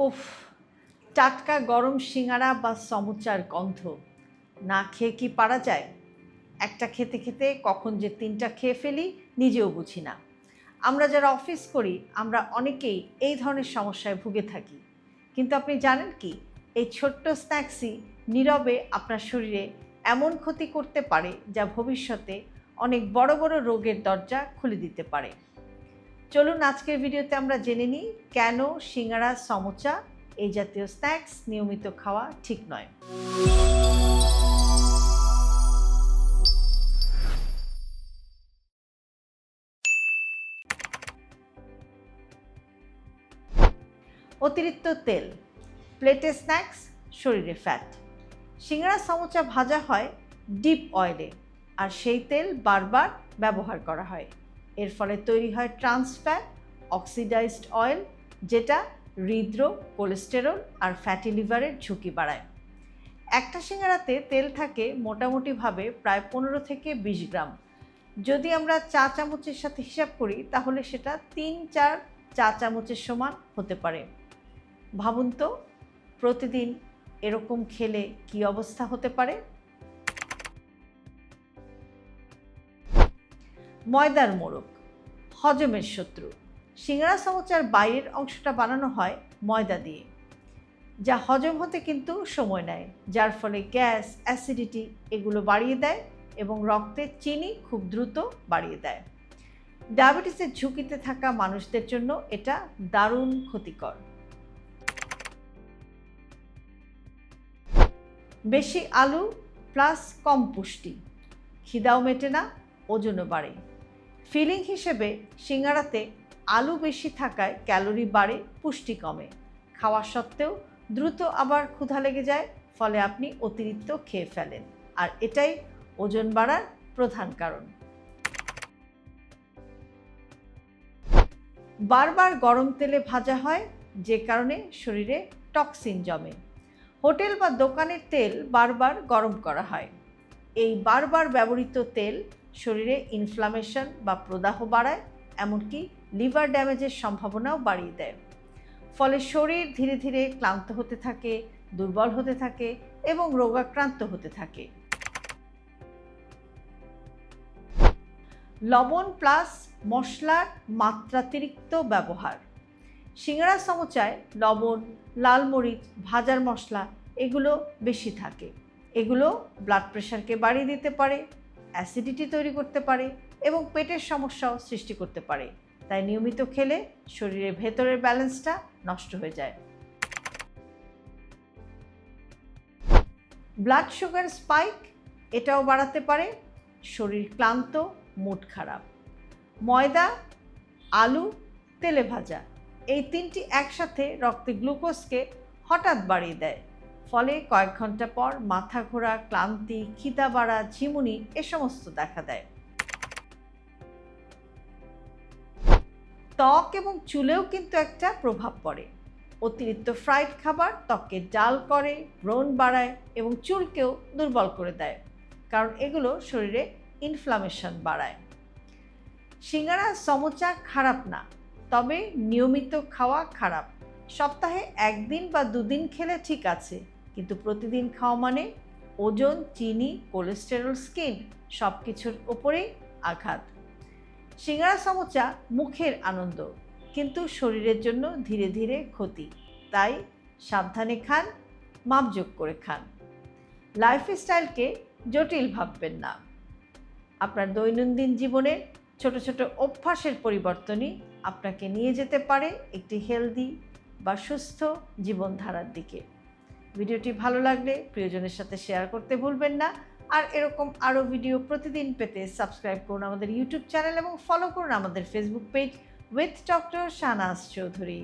উফ, টাটকা গরম সিঙ্গারা বা সমুচার গন্ধ। না খেয়ে কি পারা যায়? একটা খেতে খেতে কখন যে তিনটা খেয়ে ফেলি, নিজেও বুঝি না। আমরা যারা অফিস করি, আমরা অনেকেই এই ধরনের সমস্যায় ভুগে থাকি। কিন্তু আপনি জানেন কি, এই ছোট্ট স্ন্যাক্সই নীরবে আপনার শরীরে এমন ক্ষতি করতে পারে যা ভবিষ্যতে অনেক বড় বড় রোগের দরজা খুলে দিতে পারে। চলুন আজকের ভিডিওতে আমরা জেনে নিই কেন সিঙ্গারা, সমোচা এই জাতীয় স্ন্যাক্স নিয়মিত খাওয়া ঠিক নয়। অতিরিক্ত তেল, প্লেটে স্ন্যাক্স, শরীরে ফ্যাট সিঙ্গারা, সমোচা ভাজা হয় ডিপ অয়েলে, আর সেই তেল বারবার ব্যবহার করা হয়। এর ফলে তৈরি হয় ট্রান্স ফ্যাট অক্সিডাইজড অয়েল যেটা হৃদরোগ কোলেস্টেরল আর ফ্যাটি লিভারের ঝুঁকি বাড়ায়। একটা সিঙ্গারাতে তেল থাকে মোটামুটিভাবে প্রায় পনেরো থেকে বিশ গ্রাম। যদি আমরা চা চামচের সাথে হিসাব করি, তাহলে সেটা তিন চার চা চামচের সমান হতে পারে। ভাবুন তো, প্রতিদিন এরকম খেলে কি অবস্থা হতে পারে? ময়দার মোড়ক, হজমের শত্রু। সিঙ্গারা সমোচার বাইরের অংশটা বানানো হয় ময়দা দিয়ে, যা হজম হতে কিন্তু সময় নেয়, যার ফলে গ্যাস, অ্যাসিডিটি এগুলো বাড়িয়ে দেয় এবং রক্তে চিনি খুব দ্রুত বাড়িয়ে দেয়। ডায়াবেটিসের ঝুঁকিতে থাকা মানুষদের জন্য এটা দারুণ ক্ষতিকর। বেশি আলু প্লাস কম পুষ্টি খিদাও মেটে না ওজনও বাড়ে। ফিলিং হিসেবে সিঙ্গারাতে আলু বেশি থাকায় ক্যালোরি বাড়ে, পুষ্টি কমে। খাওয়া সত্ত্বেও দ্রুত আবার ক্ষুধা লেগে যায়, ফলে আপনি অতিরিক্ত খেয়ে ফেলেন। আর এটাই ওজন বাড়ার প্রধান কারণ। বারবার গরম তেলে ভাজা হয়, যে কারণে শরীরে টক্সিন জমে। হোটেল বা দোকানের তেল বারবার গরম করা হয়। এই বারবার ব্যবহৃত তেল শরীরে ইনফ্লামেশন বা প্রদাহ বাড়ায়, এমনকি লিভার ড্যামেজের সম্ভাবনাও বাড়িয়ে দেয়। ফলে শরীর ধীরে ধীরে ক্লান্ত হতে থাকে, দুর্বল হতে থাকে এবং রোগাক্রান্ত হতে থাকে। লবণ প্লাস মশলার মাত্রাতিরিক্ত ব্যবহার। সিঙ্গারা সমোচায় লবণ, লাল মরিচ, ভাজার মশলা এগুলো বেশি থাকে। এগুলো ব্লাড প্রেশারকে বাড়িয়ে দিতে পারে। অ্যাসিডিটি তৈরি করতে পারে এবং পেটের সমস্যাও সৃষ্টি করতে পারে। তাই নিয়মিত খেলে শরীরের ভেতরের ব্যালেন্সটা নষ্ট হয়ে যায়। ব্লাড সুগার স্পাইক, এটাও বাড়াতে পারে। শরীর ক্লান্ত, মুড খারাপ। ময়দা, আলু, তেলে ভাজা, এই তিনটি একসাথে রক্তে গ্লুকোজকে হঠাৎ বাড়িয়ে দেয়। ফলে কয়েক ঘণ্টা পর মাথা ঘোরা ক্লান্তি খিদা বাড়া ঝিমুনি এ সমস্ত দেখা দেয়। ত্বক এবং চুলেও কিন্তু একটা প্রভাব পড়ে। অতিরিক্ত ফ্রাইড খাবার ত্বককে ডাল করে, ব্রণ বাড়ায় এবং চুলকেও দুর্বল করে দেয়, কারণ এগুলো শরীরে ইনফ্লামেশন বাড়ায়। সিঙ্গারা, সমোচা খারাপ না, তবে নিয়মিত খাওয়া খারাপ। সপ্তাহে একদিন বা দুদিন খেলে ঠিক আছে, কিন্তু প্রতিদিন খাওয়া মানে ওজন, চিনি, কোলেস্টেরল, স্কিন সব কিছুর ওপরেই আঘাত। সিঙ্গারা সমোচা মুখের আনন্দ, কিন্তু শরীরের জন্য ধীরে ধীরে ক্ষতি। তাই সাবধানে খান মাপযোগ করে খান। লাইফস্টাইলকে জটিল ভাববেন না। আপনার দৈনন্দিন জীবনের ছোট ছোট অভ্যাসের পরিবর্তনই আপনাকে নিয়ে যেতে পারে একটি হেলদি বা সুস্থ জীবনধারার দিকে। ভিডিওটি ভালো লাগলে প্রিয়জনের সাথে শেয়ার করতে ভুলবেন না। আর এরকম আরও ভিডিও প্রতিদিন পেতে সাবস্ক্রাইব করুন আমাদের ইউটিউব চ্যানেল এবং ফলো করুন আমাদের Facebook page with doctor Shahnaz Chowdhury.